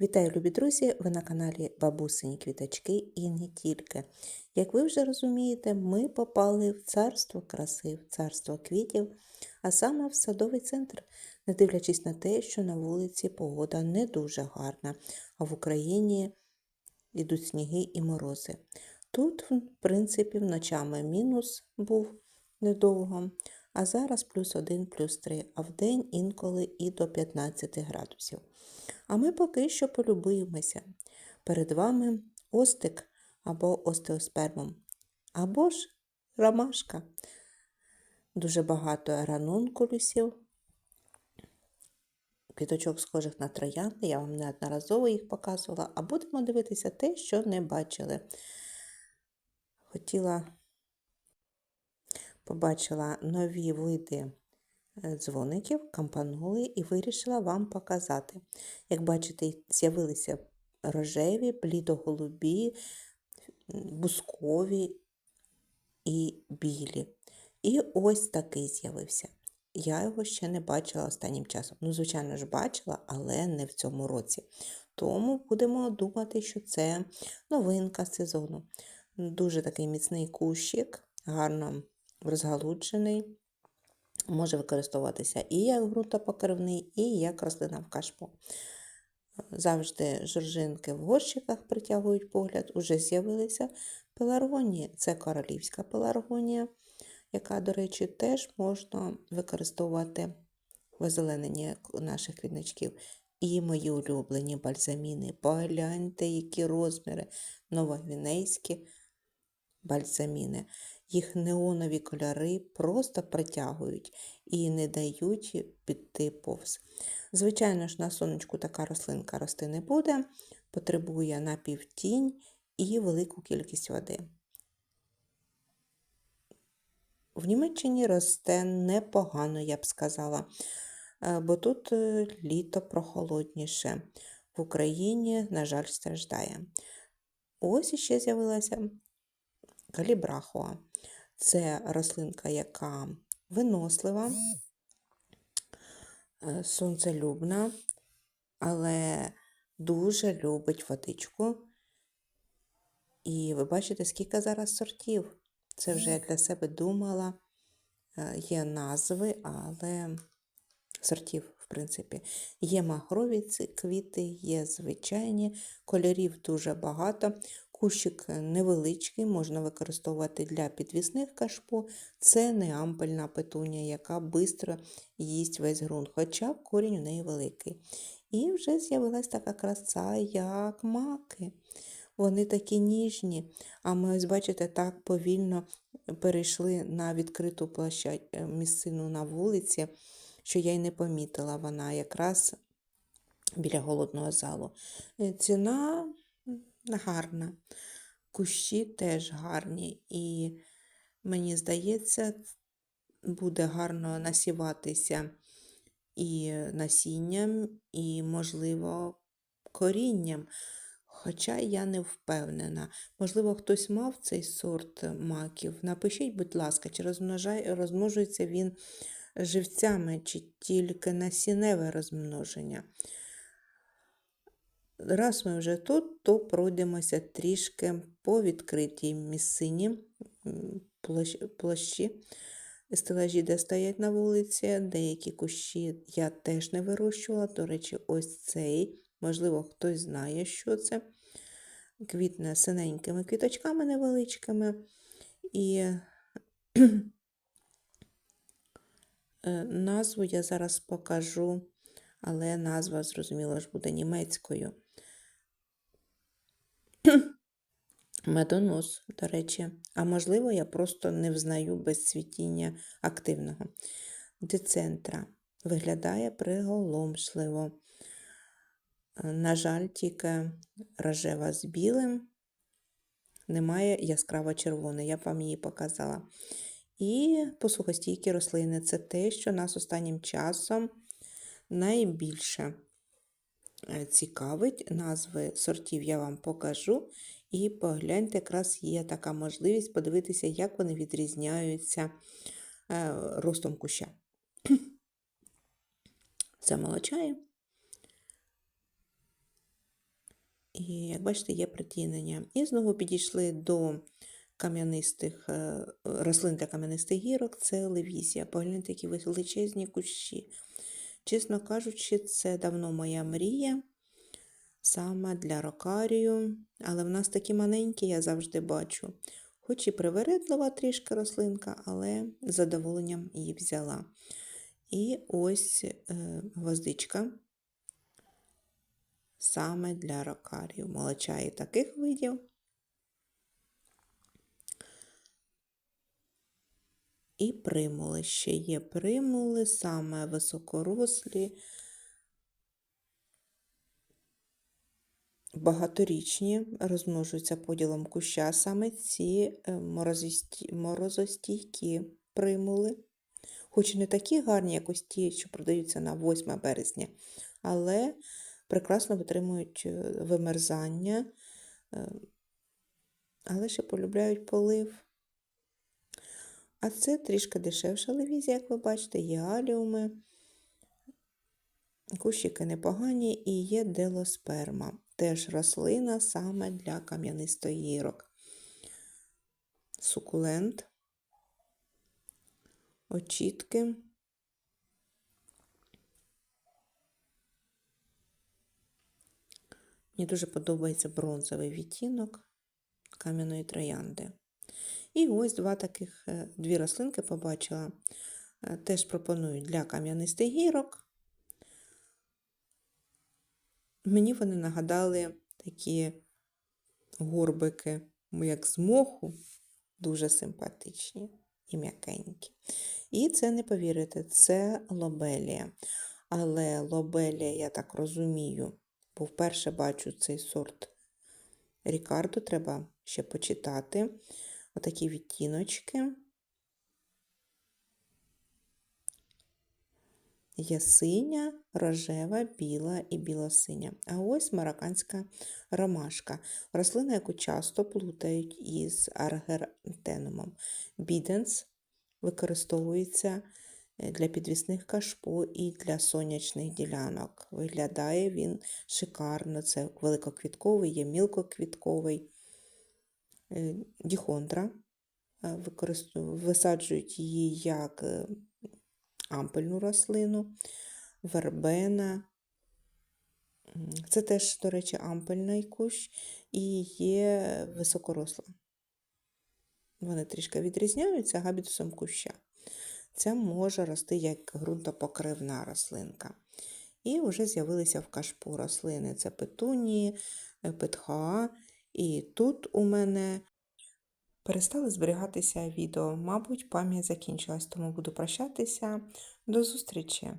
Вітаю, любі друзі! Ви на каналі Бабусині Квіточки і не тільки. Як ви вже розумієте, ми попали в царство краси, в царство квітів, а саме в садовий центр, не дивлячись на те, що на вулиці погода не дуже гарна, а в Україні йдуть сніги і морози. Тут, в принципі, ночами мінус був недовго, а зараз плюс 1, плюс 3, а в день інколи і до 15 градусів. А ми поки що полюбуємося. Перед вами остик або остеоспермум, або ж ромашка. Дуже багато ранункулюсів, квіточок схожих на троянди, я вам неодноразово їх показувала, а будемо дивитися те, що не бачили. Хотіла, побачила нові види е, дзвоників, кампанули і вирішила вам показати. Як бачите, з'явилися рожеві, блідоголубі, бускові і білі. І ось такий з'явився. Я його ще не бачила останнім часом. Ну, звичайно ж, бачила, але не в цьому році. Тому будемо думати, що це новинка сезону. Дуже такий міцний кущик, гарно розгалуджений. Може використовуватися і як ґрунтопокривний, і як рослина в кашпо. Завжди жоржинки в горщиках притягують погляд, уже з'явилися пеларгонії. Це королівська пеларгонія, яка, до речі, теж можна використовувати в озелененні наших квітничків. І мої улюблені бальзаміни. Погляньте, які розміри новогвінейські бальзаміни. Їх неонові кольори просто притягують і не дають піти повз. Звичайно ж, на сонечку така рослинка рости не буде, потребує напівтінь і велику кількість води. В Німеччині росте непогано, я б сказала, е, бо тут е, літо прохолодніше. В Україні, на жаль, страждає. Ось іще з'явилася калібрахуа. Це рослинка, яка винослива, е, сонцелюбна, але дуже любить водичку. І ви бачите, скільки зараз сортів. Це вже я для себе думала, е, є назви, але сортів, в принципі. Є махрові квіти, є звичайні, кольорів дуже багато. Кущик невеличкий, можна використовувати для підвісних кашпо. Це не ампельна петунія, яка швидко їсть весь ґрунт, хоча корінь у неї великий. І вже з'явилася така краса, як маки. Вони такі ніжні, а ми, ось, бачите, так повільно перейшли на відкриту площадь місцину на вулиці, що я й не помітила вона якраз біля голодного залу. Ціна гарна. Кущі теж гарні, і мені здається, буде гарно насіватися і насінням, і, можливо, корінням. Хоча я не впевнена. Можливо, хтось мав цей сорт маків. Напишіть, будь ласка, чи розмножується він живцями, чи тільки насінневе розмноження. Раз ми вже тут, то пройдемося трішки по відкритій місцині площі, стелажі, де стоять на вулиці. Деякі кущі я теж не вирощувала. До речі, ось цей, можливо, хтось знає, що це. Квітне синенькими квіточками невеличкими. І е, назву я зараз покажу, але назва, зрозуміло ж, буде німецькою. Медонос, до речі, а можливо, я просто не взнаю без цвітіння активного. Децентра виглядає приголомшливо. На жаль, тільки рожева з білим, немає яскраво червоної, я б вам її показала. І посухостійкі рослини це те, що нас останнім часом найбільше Е, цікавить, назви сортів я вам покажу. І погляньте, якраз є така можливість подивитися, як вони відрізняються е, ростом куща. Це молочає. І, як бачите, є притінення. І знову підійшли до кам'янистих е, рослин для кам'янистих гірок, це левізія. Погляньте, які величезні кущі. Чесно кажучи, це давно моя мрія саме для рокарію, але в нас такі маленькі, я завжди бачу. Хоч і привередлива трішки рослинка, але з задоволенням її взяла. І ось е, гвоздичка саме для рокарію. Молочаї таких видів. І примули ще є примули, саме високорослі, багаторічні, розмножуються поділом куща. Саме ці е, морозостійкі примули. Хоч і не такі гарні, як ось ті, що продаються на 8 березня, але прекрасно витримують е, вимерзання, е, але ще полюбляють полив. А це трішки дешевша левізія, як ви бачите, є аліуми, кущики непогані і є делосперма. Теж рослина саме для кам'янистогірок. Сукулент, очітки. Мені дуже подобається бронзовий відтінок кам'яної троянди. І ось два таких, е, дві рослинки побачила. Е, Теж пропоную для кам'янистих гірок. Мені вони нагадали такі горбики, як з моху, дуже симпатичні і м'якенькі. І це не повірите, це лобелія. Але лобелія, я так розумію, бо вперше бачу цей сорт Рікардо, треба ще почитати. Отакі відтіночки. Є синя, рожева, біла і білосиня. А ось марокканська ромашка. Рослина, яку часто плутають із аргентенумом. Біденс використовується е, для підвісних кашпо і для сонячних ділянок. Виглядає він шикарно. Це великоквітковий, є мілкоквітковий. Е, Діхондра. е, Висаджують її як ампельну рослину, вербена. Це теж, до речі, ампельний кущ і є високоросла. Вони трішки відрізняються габітусом куща. Це може рости як ґрунтопокривна рослинка. І вже з'явилися в кашпу рослини. Це петунії, е, петха. І тут у мене перестали зберігатися відео. Мабуть, пам'ять закінчилась, тому буду прощатися. До зустрічі!